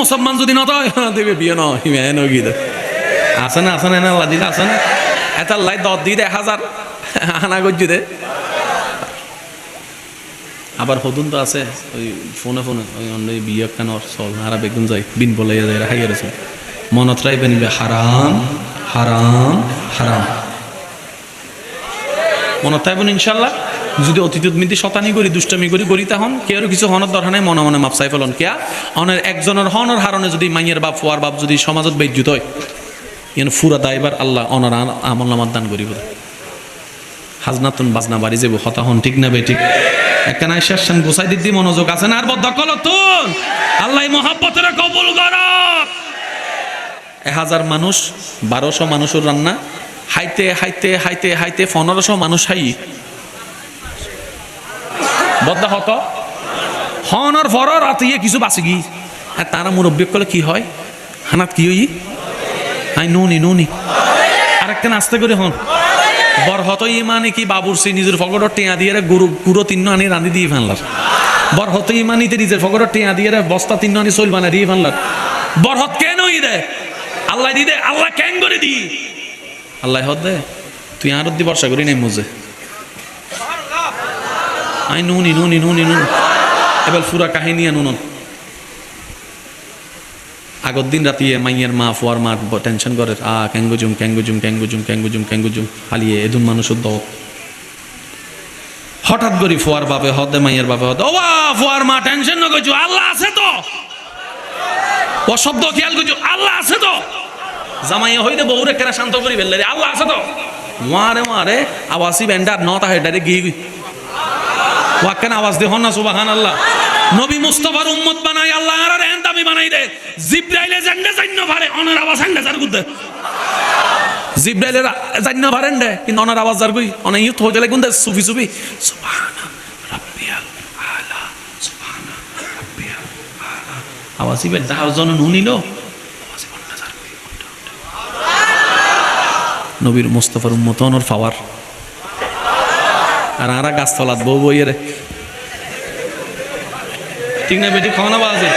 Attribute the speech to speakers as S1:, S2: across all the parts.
S1: মুসলমান যদি না হয় দেবে বিয়ে নয় মেন গিয়ে আছে না আছে না না আল্লাহ দিলে আছে না। এটা লাই দশ দিয়ে এক হাজার। আনা করছি দে। আবার হতুন তো আছে ওই ফোনে ফোনে ওই অন্য বিয়ে কেন চল হারা বেগুন যাই বিন বলে যায় হাই গেছে মনত রাখবেন হারাম হারাম হারাম। মনত থাকবেন ইনশাল্লাহ যদি অতীতত মিতি শতানি করি, দুষ্টামি করি করি তখন কেউ কিছু হনের দরকার নাই, মনে মনে মাপসাই ফেলন। কেয়া? অনের একজনের হনের হারণে যদি মাইয়ের বাপ ফুয়ার বাপ যদি সমাজত বেজ্জুত হয় ইয়ান ফুরা দায়বার আল্লাহ অনর আমল নামার দান করিব হাজনাতুন বাজনা বাড়ি যাব হতা হন ঠিক না বে ঠিক? একখানা শেষান গোসাই দিদি মনোযোগ আছে না? আর বদকল তুন আল্লাহ মহাব্বতের কবুল কর এক হাজার মানুষ, বারোশো মানুষের রান্না, হাইতে হাইতে হাইতে হাইতে, পনেরোশো মানুষ হাই বদলা হত। হনর ফর রাত ইয়ে কিছু বাঁচি গি। আর তারা মুরব্বী কলে কি হয়? হানাত কি হই? আই নুনি নুনি। আরেকটা নাস্তে করে হন। বরহত ইমানি কি বাবুরসি নিজের ফকটর টিয়া দিয়ে গুরু গুরু তিন্ন আনি রাঁধি দিয়ে ফেললার বরহত ইমানিতে নিজের ফকটর টিয়া দিয়ে বস্তা তিন্ন আনি চল বানা দিয়ে ফেললার বরহত কেন ই দে? আল্লাহ দি দে, আল্লাহ কেন করে দি? আল্লাহ হত দে, তুই আর দি বর্ষা করি নাই মুজে? আই নুনি নুনি নুনি নুন। এবার ফুরা কাহিনী নুন। আগর দিন রাতি মাইয়ের মা, ফুয়ার মা টেনশন করে, আ ক্যাঙ্গুজুম ক্যাঙ্গুজুম ক্যাঙ্গুজুম ক্যাঙ্গুজুম ক্যাঙ্গুজুম হালিয়ে এদুন মানুষ দ হঠাৎ করি ফুয়ার বাপে হদে মাইয়ের বাপে হদে ও ফুয়ার মা টেনশন না করছ আল্লাহ আছে তো। ও শব্দ খেয়াল করছ আল্লাহ আছে তো। জামাইয়া হইতে বউরে কেরা শান্ত করি ফেললে আল্লাহ আছে তো। মারে মারে আওয়াসি ব্যান্ডার নটা হেডারে গিয়ে ওয়াক্কান আওয়াজ দে, হন না সুবাহান আল্লাহ নবী মুস্তফার উম্মত বানাই আল্লাহ আর এন দামি বানাই দে। জিব্রাইলে জান্নে জান্ন ভারে, অনার আওয়াজ হান্ডে যার গুদে জিব্রাইলে জান্ন ভারেন দে, কিন্তু অনার আওয়াজ যার গই অনে ইউত হইতে লাগুন দে সুফি সুফি। সুবহানা রাব্বিয়াল আলা সুবহানা রাব্বিয়াল আলা। আওয়াজ ইবে দাও জন নুনিলো নবীর মুস্তফার উম্মত, অনর পাওয়ার আর আরা গাছ তলাত বউ বইয়ের ঠিক না বেটি খাওয়া না বাজে।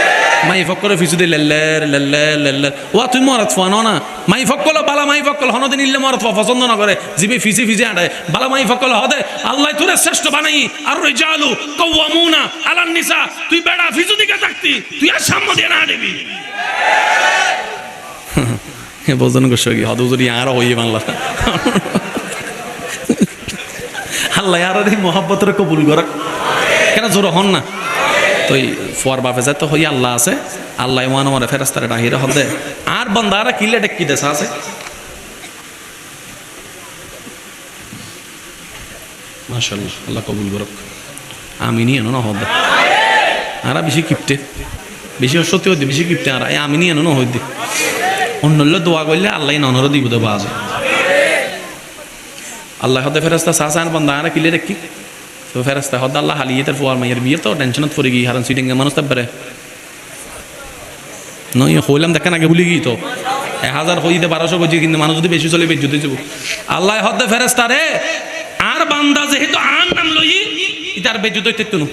S1: মাই ফক্করে ফিসু দি লেল্লের লেল্লের লেল্লের ও তুই মরাত ফুয়ানো না মাই ফক্কল বালা মাই ফক্কল হনদিন ইল্লে মরাত ফুয়া পছন্দ না করে। জিবি ফিসি ফিসি আড়ে বালা মাই ফক্কল হদে আল্লাহ তোরে শ্রেষ্ঠ বানাই। আর রিজালু কওয়ামুনা আলান নিসা। তুই বেড়া ফিসু দিকে থাকতি তুই আর সামনে দিয়ে না দিবি হে বোঝন হদু যদি আর হইয়ে বাংলা। আল্লাহ আর এই মহাব্বতের কবুল করা কেন জোর হন না? তো ফোয়ার বাপে যায় তো হই আল্লাহ আছে, আল্লাহ ওয়ান আমার ফেরাস্তারে ডাহিরে হদে আর বন্দারা কিলে ডেকি দেশা আছে? মাশাল্লাহ আল্লাহ কবুল করক। আমি নিয়ে না হদে আর বেশি কিপটে, বেশি সত্যি হইতে, বেশি কিপটে আর আমি নিয়ে না হইতে অন্য দোয়া করলে আল্লাহ ননর দিব দেবো আজ আল্লাহ হদে ফেরাস্তা সা সান বন্দা আরা কিলে দেখি। তো ফেরাস্তা হদ আল্লাহ হালিয়ে তার ফুয়ার মাইয়ের বিয়ে তো টেনশনত পড়ে গিয়ে, হারান সিটিং মানুষ তারপরে নই হইলাম দেখেন আগে ভুলে গিয়ে তো। এক হাজার হইতে বারোশো করছি কিন্তু মানুষ যদি বেশি চলে বেজুতে যাব। আল্লাহ হদে ফেরাস্তা রে, আর বান্দা যেহেতু আন নাম লই ইতার বেজুত হইতে তুনু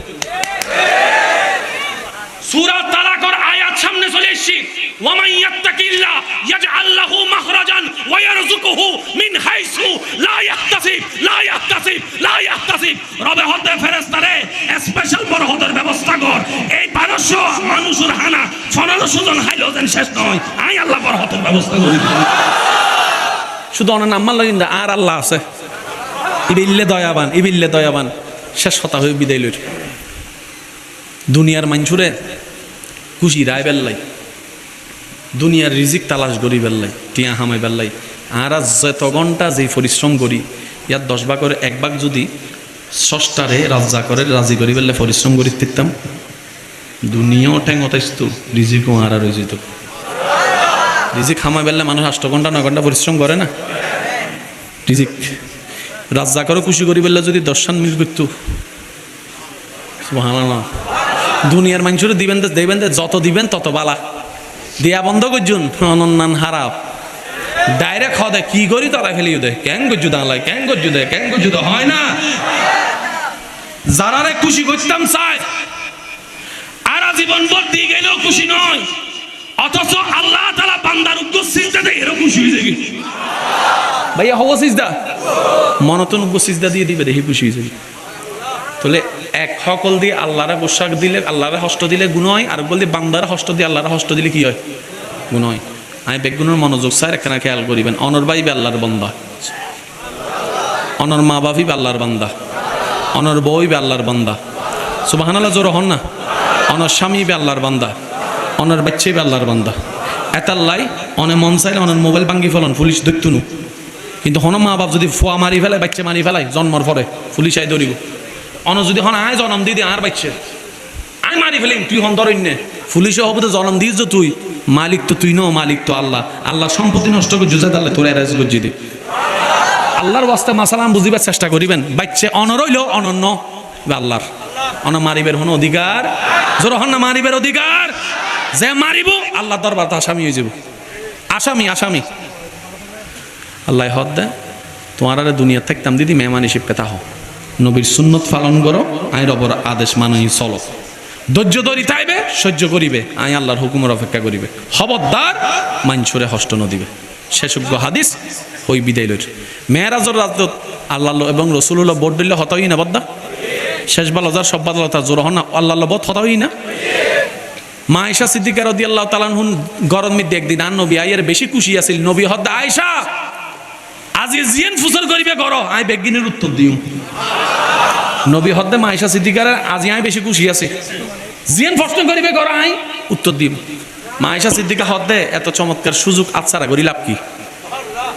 S1: সূরা তালাকর আয়াত সামনে চলে এসেছি। ওয়ামান ইয়াত্তাকিল্লাহ ইয়াজআল লাহু মাখরাজান ওয়া ইয়ারযুকুহু মিন হাইসু লা ইয়াহতাসিব লা ইয়াহতাসিব লা ইয়াহতাসিব রবে হতে ফেরেশতারে স্পেশাল বড় হতের ব্যবস্থা কর। এই 1200 মানুষের হানা 1500 জন হাইলো দেন শেষ নয়। আই আল্লাহ বড় হতের ব্যবস্থা করি শুধু নাম মানল কিন্তু আর আল্লাহ আছে। ইবিল্লে দয়াবান ইবিল্লে দয়াবান। শেষ কথা হয়ে বিদায় লইর। দুনিয়ার মাঞ্চুরে খুশি রায় বেল্লাই। দুনিয়ার রিজিক তালাশ করি বেল্লাই, টিয়া হামাই বেল্লাই। আর আজ যত ঘণ্টা যে পরিশ্রম করি ইয়ার দশ ভাগ করে এক ভাগ যদি ষষ্ঠারে রাজা করে, রাজি করি বেললে পরিশ্রম করি ফিরতাম দুনিয়াও ঠ্যাং অতাইস্ত রিজিকও আর আর যেত রিজিক হামাই বেললে মানুষ আষ্ট ঘণ্টা, নয় ঘণ্টা পরিশ্রম করে না? রিজিক রাজা করে খুশি করি বেললে যদি দর্শন মিল করতো। দুনিয়ার মানুষের দিবেন দেবেন যত দিবেন তত বালা। দিয়া বন্ধ করছুন অনন্যান হারাপ। ডাইরেক্ট হদে কি করি তারা ফেলি দে। ক্যাং গজ্জু দাঁড়ায় ক্যাং গজ্জু দে ক্যাং গজ্জু দে হয় না। যারারে খুশি করতাম চাই। আর জীবন ভর দিয়ে গেলেও খুশি নয়। অথচ আল্লাহ তালা বান্দার উগ্র সিজদাতে এরকম খুশি হয়ে যাবে। ভাইয়া হওয়া সিজদা? মনতন উগ্র সিজদা দিয়ে দিবে, দেখি খুশি হয়ে যাবে। তাহলে এক সকল দিয়ে আল্লাহরা পোশাক দিলে, আল্লাহরা হস্ত দিলে গুণ হয়, আর বলতে বান্দারা হস্ত দিয়ে আল্লাহরা হস্ত দিলে কি হয়? গুণ হয়। আমি বেগুনের মনোযোগ স্যার এখানে খেয়াল করিবেন। অনর ভাই আল্লাহর বান্দা। অনর মা বাপি আল্লাহর বান্দা। অনর বই আল্লাহর বান্দা। সুবাহান আল্লাহ জোর হন না? অনর স্বামী আল্লাহর বান্দা। অনর বাচ্চে বে আল্লাহর বান্দা। এতাল্লাই, অনে মন চাইলে অনর মোবাইল ভাঙ্গি ফেলন, পুলিশ দেখতুনু কিন্তু হন মা বাপ যদি ফোয়া মারি ফেলায়, বাচ্চা মারি ফেলায়, জন্মর পরে পুলিশ আই ধরিব। অন যদি হন, আয় জনম দিয়ে দি, আর বাচ্চা আই মারি ফেলিম, তুই হন ধরেন নে। পুলিশে হব তো জন্ম দিস তুই। মালিক তো তুই ন, মালিক তো আল্লাহ। আল্লাহ সম্পত্তি নষ্ট করে জুজা তাহলে তোর এরাজ গজ্জি দে। আল্লাহর ওয়াস্তে মাসালাম বুঝিবার চেষ্টা করিবেন। বাচ্চা অনর হইল অনন্য আল্লাহর। অন মারিবের হন অধিকার। জোর হন না, মারিবের অধিকার। যে মারিব আল্লাহ দরবার তো আসামি হয়ে যাব। আসামি আসামি। আল্লাহ হদ দেয় তোমার আরে দুনিয়া থাকতাম, দিদি, মেহমান হিসেবে পেতা হও। নবীর সুন্নত পালন করো আই রবর আদেশ মানই চলো ধৈর্য ধরি, তাইবে, সহ্য করিবে, আই আল্লাহর হুকুমের অপেক্ষা করিবে। খবরদার, মাইনসুরে হস্ত নদিবে। শেষজ্ঞ হাদিস, ওই বিদায় লইর মেয়েরাজর রাজত আল্লাহ এবং রসুল্লাহ বোর্ড দিলে হতই না বদ্দা শেষ বালজার সব বাদলতা জোর হন আল্লাহ বদ হতই না? মা আয়সা সিদ্দিকার রদি আল্লাহ তালান গরম মিদ্দি একদিন আর নবী আইয়ের বেশি খুশি আছিল। নবী হদ আয়সা আজি জিয়েন ফুসল করিবে গর আই বেগিনের উত্তর দিও। নবী হদ্দে মাইশা সিদ্দিকারের, আজি আই বেশি খুশি আছে। জিয়েন প্রশ্ন করিবে গর আই উত্তর দিম মাইশা সিদ্দিকা হদ্দে এত চমৎকার সুযোগ আচ্ছারা করি, লাভ কি?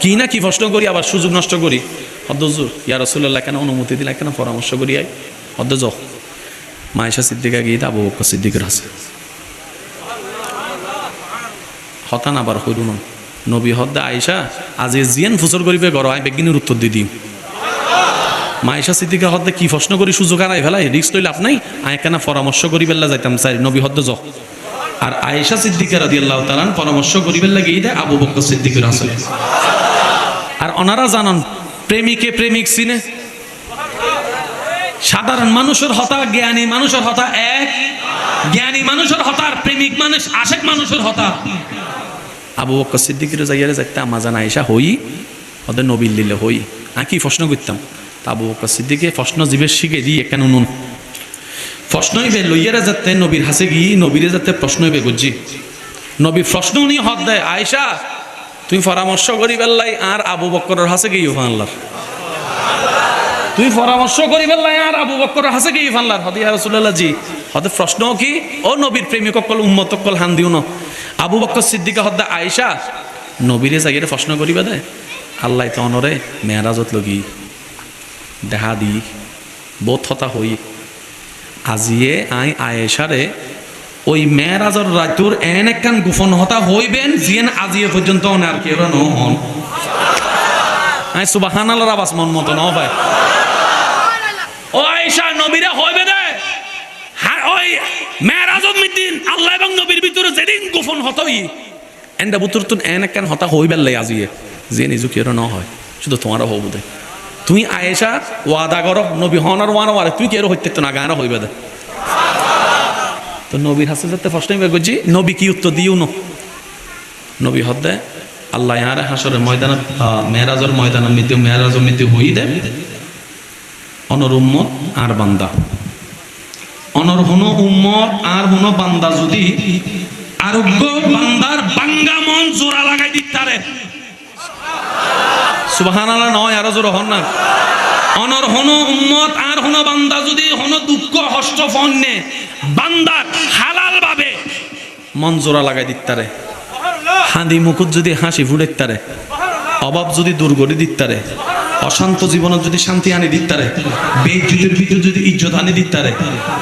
S1: কি না কি প্রশ্ন করি, আবার সুযোগ নষ্ট করি? হদ্দজুর ইয়া রসুল্লাহ কেন অনুমতি দিলা, কেন পরামর্শ করি, আই? হদ্দ যাও। মাইশা সিদ্দিকা গিয়ে আবু বকর সিদ্দিকের আছে হতান আবার হইরুন নবী হদ্দে আয়সা আজি জিয়েন ফুসর করিবে গর আই বেগিনের উত্তর দি দিম। মাইশা সিদ্দিকা হদ্দে কি প্রশ্ন করি সুযোগ আর ফেলাই রিক্স লইলে আপনাই আয় কেন পরামর্শ করি বেলা যাইতাম চাই, নবী হদ্দে যাও আর আয়েশা সিদ্দিকা রাদি আল্লাহ তালান পরামর্শ করিবেন লাগে দেয় আবু বকর সিদ্দিকের আসলে আর ওনারা জানান প্রেমিকে প্রেমিক চিনে। সাধারণ মানুষের হতা জ্ঞানী মানুষের হতা এক, জ্ঞানী মানুষের হতার প্রেমিক মানুষ আশেক মানুষের হতা। আবু বকর সিদ্দিকের যাইয়ারে যাইতে আমা জান আয়েশা হই, ওদের নবীল দিলে হই। আর কি প্রশ্ন করতাম? তা আবু বকর সিদ্দিকে প্রশ্ন জীবের শিখে দিয়ে কেন নুন প্রশ্ন হইবে, লইয়ারে যাতে নবীর হাসে গিয়ে নবীরে যাতে প্রশ্ন হইবে বুঝছি নবী প্রশ্ন উনি হক দেয় আয়সা তুই পরামর্শ করি বেল্লাই আর আবু বক্করের হাসে গিয়ে ফানলার তুই পরামর্শ করি বেল্লাই আর আবু বক্করের হাসে গিয়ে ফানলার হদিয়া রসুল্লাহ জি। হতে প্রশ্ন কি? ও নবীর প্রেমিক অকল, উম্মত অকল, হান দিও ন। আবু বক্কর সিদ্দিকা হদ্দা আয়সা নবীরে জাগিয়ে প্রশ্ন করিবে দে। আল্লাহ তো অনরে মেয়ারাজত লগি দেহা দি, বোধ হতা হই। আজিয়ে আই আয়েশারে, ওই মেয়েরাজর রাতুর এন একখান গোপন হতা হইবেন, জিয়েন আজিয়ে পর্যন্ত আর কেউ নহন আই সুবাহান আল্লাহর আবাস মন মতো ন ভাই। ও আয়েশা, নবীরে হইবে হ্যাঁ ওই মেয়েরাজত মিদিন আল্লাহ এবং নবীর ভিতরে যেদিন গোপন হতই। এন্ডা বুতুর তুন এন একখান হতা হইবেন লাই আজিয়ে? যে নিজু কেউ ন হয়, শুধু তোমারও হবু দে তুই আয়েশা, ওয়াদা করো, নবী হনার ওয়ানা ওয়ারে তুই কি কেউ হইতে না গানা হইবে দে তো নবীর হাসে যাতে প্রশ্ন করছি নবী কি উত্তর দিও ন? নবী হদ্দে আল্লাহ ইয়ারে হাসরের ময়দান মেয়েরাজর ময়দান মৃত্যু, মেয়েরাজর মৃত্যু হই দে। অনর উম্মত আর বান্দা। অনর হনো উম্মত, আর হনো বান্দা যদি আরোগ্য বান্দার বাঙ্গা মন জোড়া লাগাই দিতারে সুবাহান আল্লাহ নয়, আরও জোর হন না। অনর হন উম্মত, আর হন বান্দা যদি হন দুঃখ হষ্ট ফন্যে বান্দার হালাল ভাবে মন জোড়া লাগাই দিতারে হাঁদি মুকুট যদি হাসি ফুটাইতারে অভাব যদি দূর করে দিতারে অশান্ত জীবনত যদি শান্তি আনি দিতারে বেইজ্জতের ভিতরে যদি ইজ্জত আনি দিতারে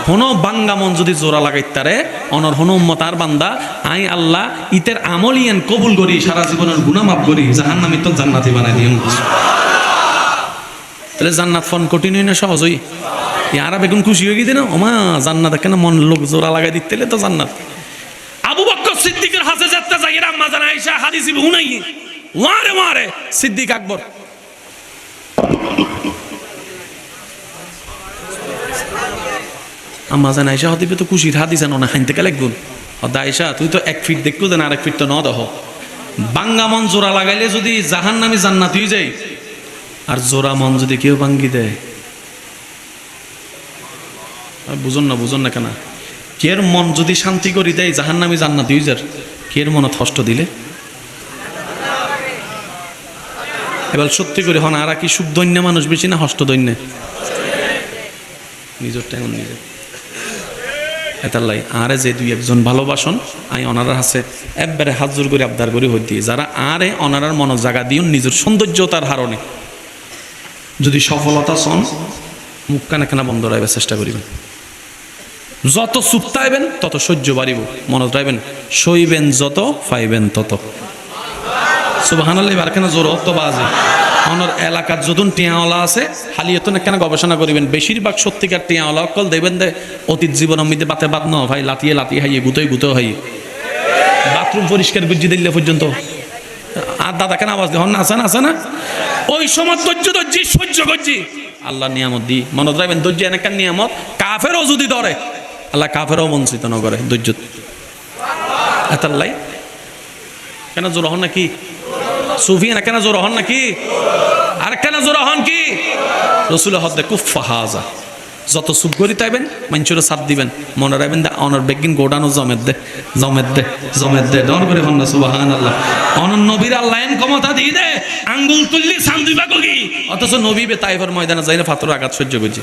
S1: হনো বাঙ্গা মন যদি জোড়া লাগাইতারে অনর হনো উম্মত আর বান্দা, আই আল্লাহ, ইতের আমল কবুল করি, সারা জীবনের গুনাহ মাফ করি, জাহান্নামী তো জান্নাতি বানাই দিও তাহলে জান্নাত ফোন কঠিন না সহজই ইয়ারা বেগুন খুশি হয়ে গিয়ে না? ওমা, জান্নাত কেন মন লোক জোড়া লাগাই দিতে তো জান্নাত। আবু বক্কর সিদ্দিকের হাসে যাত্রা যাই আম্মা জানা আয়েশা হাদিসি হুনাই ওয়ারে ওয়ারে, সিদ্দিক আকবর। আম্মা জানা তো আনো না গুণ
S2: দাইসা তুই তো এক ফিট আর এক ফিট তো ন দেহ বাঙ্গা মন জোড়া লাগাইলে যদি জাহান নামি জান্নাতুই যাই আর জোড়া মন যদি কেউ ভাঙ্গি দেয়। বুঝুন না বুঝুন না কেন। কের মন যদি শান্তি করি দেয় জাহান নামি জান্নাতুই যার, কের মনত কষ্ট দিলে? এবার সত্যি করে হন, আর কি সুখ দৈন্য মানুষ বেশি না হষ্ট দৈন্য? নিজেরটা এমন নিজে এটার আরে যে দুই একজন ভালোবাসন, আই অনারার হাসে একবারে হাত জোর করে আবদার করে হই দিয়ে। যারা আরে অনারার মনক জাগা দিও নিজের সৌন্দর্যতার হারণে। যদি সফলতা চন মুখ কানা কানা বন্ধ রাখবার চেষ্টা করিবেন। যত চুপ তত সহ্য বাড়িব মনত রাখবেন সইবেন যত পাইবেন তত। সুবাহানাল্লাহ, এবার কেন জোর অত বাজে? অনর এলাকার যদুন টিয়াওয়ালা আছে হালিয়ে তো কেন গবেষণা করিবেন? বেশিরভাগ সত্যিকার টিয়াওয়ালা অকল দেখবেন দে, অতীত জীবন অমিতে বাতে বাদ ন ভাই লাতিয়ে লাতিয়ে হাইয়ে গুতোই গুতো হাইয়ে। বাথরুম পরিষ্কার বুঝি দিলে পর্যন্ত। আর দাদা কেন আওয়াজ দেন আছে না আছে না? ওই সময় ধৈর্য ধৈর্য সহ্য করছি। আল্লাহ নিয়ামত দি। মনত রাখবেন, ধৈর্য এনেকার নিয়ামত? কাফেরও যদি ধরে, আল্লাহ কাফেরও বঞ্চিত ন করে ধৈর্য। এতাল্লাই? কেন জোর হন নাকি? সুফিয়ান কেন জোর হন নাকি? আর কেন জোর হন কি? রসুল হদ্দে কুফা যত সুপ করি তাইবেন মানুষের সাথ দিবেন। মনে রাখবেন দে, অনর বেগিন গোডানো জমের দে জমের দে জমের দে। ডর করে হন সুবাহান আল্লাহ অনর নবীর আল্লাহ এন ক্ষমতা দিয়ে দে, আঙ্গুল তুললি সান দিবা কি অথচ নবী বে তাইফের ময়দানে যাই না ফাতর আঘাত সহ্য করছি।